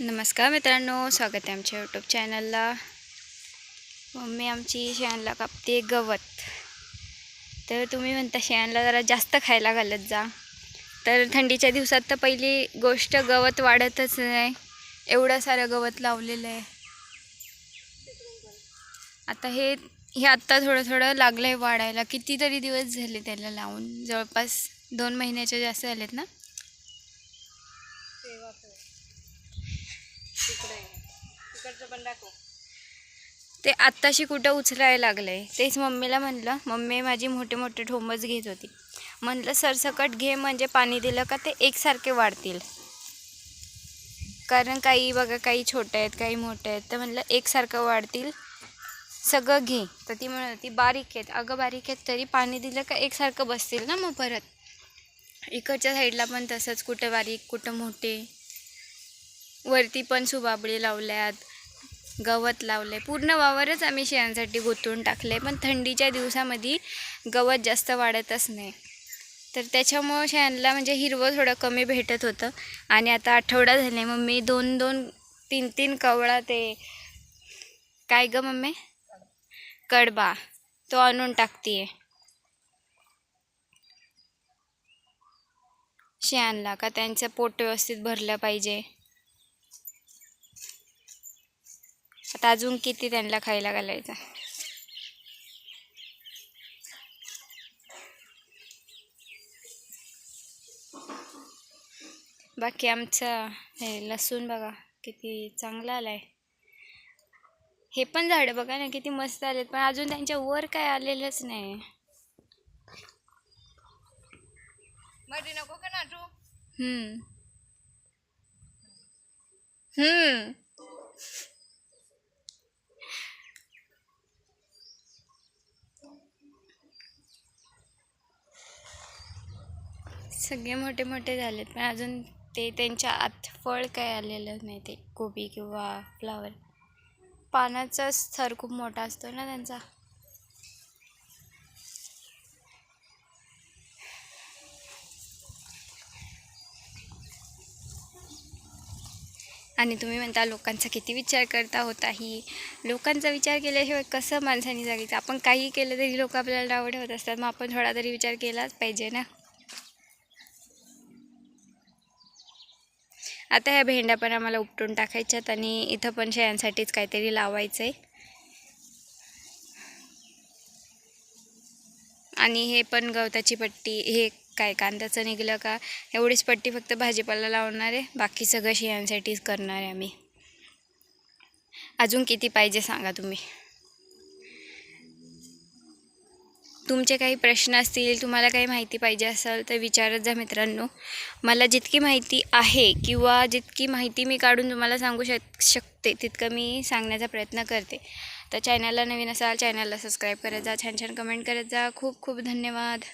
नमस्कार मित्रांनो स्वागत आहे आमच्या यूट्यूब चॅनलला मम्मी आमची शेणला कापते गवत. तर तुम्ही म्हणता शेणला जरा जास्त खायला घालत जा. तर थंडीच्या दिवसात तर पहिली गोष्ट गवत वाढतच नाही एवढं सारं गवत लावलेलं आहे. आता हे हे आत्ता थोडं थोडं लागलं आहे वाढायला. कितीतरी दिवस झाले त्याला लावून. जवळपास दोन महिन्याचे जास्त झालेत ना? ते आत्ताशी कुठं उचलायला लागलंय तेच मम्मीला म्हणलं. मम्मी माझी मोठे मोठे ठोंबच घेत होती. म्हणलं सरसकट घे म्हणजे पाणी दिलं का ते एकसारखे वाढतील. कारण काही बघा काही छोटे आहेत काही मोठे आहेत. तर म्हणलं एकसारखं वाढतील सगळं घे. तर ती म्हणत होती बारीक आहेत. अगं बारीक आहेत तरी पाणी दिलं का एकसारखं बसतील ना मग परत? इकडच्या साईडला पण तसंच कुठं बारीक कुठं मोठे. वरती पण सुबाबळी लावल्यात गवत लावले पूर्ण वावरच आम्ही शेळ्यांसाठी गोतून टाकले पण थंडीच्या दिवसामध्ये गवत जास्त वाढतच नाही. तर त्याच्यामुळं शेळ्यांना म्हणजे हिरवं थोडं कमी भेटत होतं. आणि आता आठवडा झाले मम्मी दोन दोन तीन तीन कवळा ते काय ग मम्मी? कडबा तो आणून टाकतीये. शेणाला का? त्यांचं पोट व्यवस्थित भरलं पाहिजे. आता अजून किती त्यांना खायला घालायचं? बाकी आमचं हे लसूण बघा किती चांगला आलाय. हे पण झाडं बघा ना किती मस्त आलेत. पण अजून त्यांच्या वर काय आलेलंच नाही. नको का हम्म. हम्म. सगळे मोठे मोठे झालेत पण अजून ते त्यांच्या आत फळ काय आलेलं नाही ते कोबी किंवा फ्लावर. पानाचा स्तर खूप मोठा असतो ना त्यांचा. आणि तुम्ही म्हणता लोकांचा किती विचार करता होता ही. लोकांचा विचार केल्याशिवाय कसं माणसाने सांगितलं आपण काही केलं तरी लोक आपल्याला आवडत असतात मग आपण थोडा तरी विचार केलाच पाहिजे ना. आता ह्या भेंड्या पण आम्हाला उपटून टाकायच्यात आणि इथं पण शेळ्यांसाठीच काहीतरी लावायचं आहे आणि हे पण गवताची पट्टी हे काय कांद्याचं निघलं का? एवढीच पट्टी फक्त भाजीपाला लावणार आहे. बाकी सगळं शेळ्यांसाठीच करणार आहे आम्ही. अजून किती पाहिजे सांगा तुम्ही? तुमचे काही प्रश्न असतील तुम्हाला काही माहिती पाहिजे असेल तर विचारत जा मित्रांनो. मला जितकी माहिती आहे किंवा जितकी माहिती मी काढून तुम्हाला सांगू शक शकते तितकं मी सांगण्याचा प्रयत्न करते. तर चॅनलला नवीन असाल चॅनलला सबस्क्राईब करत जा छान छान कमेंट करत जा. खूप खूप धन्यवाद.